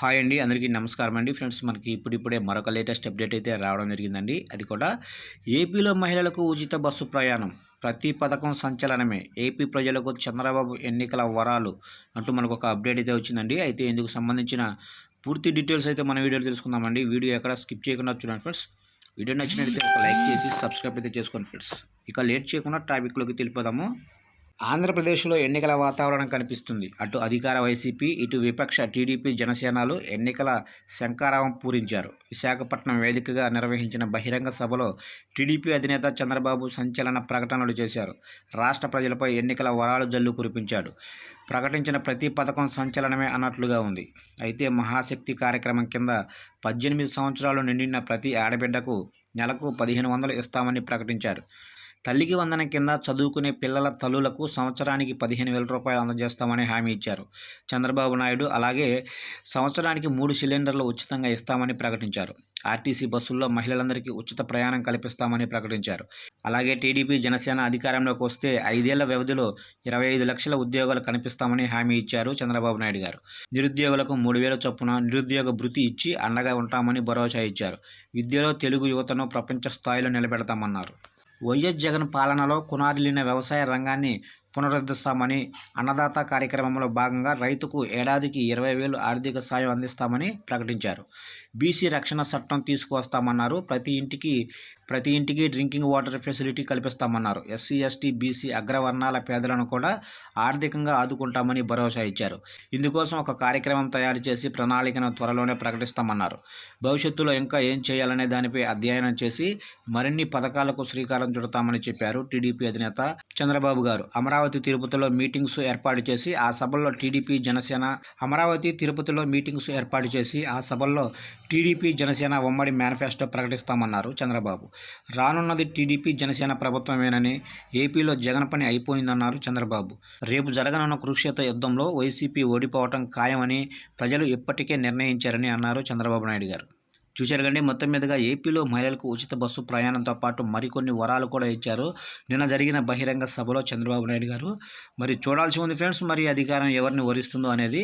Hi అండి అందరికీ నమస్కారం అండి. ఫ్రెండ్స్ మనకి ఇప్పుడిప్పుడే మరొక లేటెస్ట్ అప్డేట్ అయితే రావడం జరిగిందండి. అది కూడా ఏపీలో మహిళలకు ఉచిత బస్సు ప్రయాణం. ప్రతి పథకం సంచలనమే. ఏపీ ప్రజలకు చంద్రబాబు ఎన్నికల వరాలు అంటూ మనకు ఒక అప్డేట్ అయితే వచ్చిందండి. అయితే ఇందుకు సంబంధించిన పూర్తి డీటెయిల్స్ అయితే మన వీడియోలో తెలుసుకుందామండి. వీడియో ఎక్కడ స్కిప్ చేయకుండా చూడండి ఫ్రెండ్స్. వీడియో నచ్చినట్లయితే ఒక లైక్ చేసి సబ్స్క్రైబ్ అయితే చేసుకోండి ఫ్రెండ్స్. ఇక లేట్ చేయకుండా టాపిక్లోకి తెలిపోదాము ఆంధ్రప్రదేశ్లో ఎన్నికల వాతావరణం కనిపిస్తుంది. అటు అధికార వైసీపీ ఇటు విపక్ష టీడీపీ జనసేనలు ఎన్నికల శంకారావం పూరించారు. విశాఖపట్నం వేదికగా నిర్వహించిన బహిరంగ సభలో టీడీపీ అధినేత చంద్రబాబు సంచలన ప్రకటనలు చేశారు. రాష్ట్ర ప్రజలపై ఎన్నికల వరాలు జల్లు కురిపించాడు. ప్రకటించిన ప్రతి పథకం సంచలనమే అన్నట్లుగా ఉంది. అయితే మహాశక్తి కార్యక్రమం కింద పద్దెనిమిది సంవత్సరాలు నిండిన ప్రతి ఆడబిడ్డకు నెలకు పదిహేను వందలు ఇస్తామని ప్రకటించారు. తల్లికి వందన కింద చదువుకునే పిల్లల తల్లులకు సంవత్సరానికి పదిహేను వేల రూపాయలు అందజేస్తామని హామీ ఇచ్చారు. చంద్రబాబు నాయుడు అలాగే సంవత్సరానికి మూడు సిలిండర్లు ఉచితంగా ఇస్తామని ప్రకటించారు. ఆర్టీసీ బస్సుల్లో మహిళలందరికీ ఉచిత ప్రయాణం కల్పిస్తామని ప్రకటించారు. అలాగే టీడీపీ జనసేన అధికారంలోకి వస్తే ఐదేళ్ళ వ్యవధిలో ఇరవై ఐదు లక్షల ఉద్యోగాలు కనిపిస్తామని హామీ ఇచ్చారు చంద్రబాబు నాయుడు గారు. నిరుద్యోగులకు మూడు వేల చొప్పున నిరుద్యోగ భృతి ఇచ్చి అండగా ఉంటామని భరోసా ఇచ్చారు. విద్యలో తెలుగు యువతను ప్రపంచ స్థాయిలో నిలబెడతామన్నారు. వైఎస్ జగన్ పాలనలో కునారిల్లిన వ్యవసాయ రంగాన్ని పునరుద్ధరిస్తామని అన్నదాత కార్యక్రమంలో భాగంగా రైతుకు ఏడాదికి ఇరవై వేలు ఆర్థిక సాయం అందిస్తామని ప్రకటించారు. బీసీ రక్షణ చట్టం తీసుకువస్తామన్నారు. ప్రతి ఇంటికి ప్రతి ఇంటికి డ్రింకింగ్ వాటర్ ఫెసిలిటీ కల్పిస్తామన్నారు. ఎస్సీ ఎస్టీ బీసీ అగ్రవర్ణాల పేదలను కూడా ఆర్థికంగా ఆదుకుంటామని భరోసా ఇచ్చారు. ఇందుకోసం ఒక కార్యక్రమం తయారు చేసి ప్రణాళికను త్వరలోనే ప్రకటిస్తామన్నారు. భవిష్యత్తులో ఇంకా ఏం చేయాలనే దానిపై అధ్యయనం చేసి మరిన్ని పథకాలకు శ్రీకారం చుడతామని చెప్పారు టీడీపీ అధినేత చంద్రబాబు గారు. అమరావతి తిరుపతిలో మీటింగ్స్ ఏర్పాటు చేసి ఆ సభల్లో టీడీపీ జనసేన అమరావతి తిరుపతిలో మీటింగ్స్ ఏర్పాటు చేసి ఆ సభల్లో టీడీపీ జనసేన ఉమ్మడి మేనిఫెస్టో ప్రకటిస్తామన్నారు చంద్రబాబు. రానున్నది టీడీపీ జనసేన ప్రభుత్వమేనని ఏపీలో జగన్ పని అయిపోయిందన్నారు చంద్రబాబు. రేపు జరగనున్న కురుక్షేత్ర యుద్ధంలో వైసీపీ ఓడిపోవటం ఖాయమని ప్రజలు ఇప్పటికే నిర్ణయించారని అన్నారు చంద్రబాబు నాయుడు గారు. చూశారు కండి మొత్తం మీదుగా ఏపీలో మహిళలకు ఉచిత బస్సు ప్రయాణంతో పాటు మరికొన్ని వరాలు కూడా ఇచ్చారు. నిన్న జరిగిన బహిరంగ సభలో చంద్రబాబు నాయుడు గారు. మరి చూడాల్సి ఉంది ఫ్రెండ్స్ మరి అధికారం ఎవరిని వరిస్తుందో అనేది.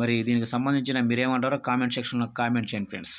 మరి దీనికి సంబంధించిన మీరేమంటారో కామెంట్ సెక్షన్లో కామెంట్ చేయండి ఫ్రెండ్స్.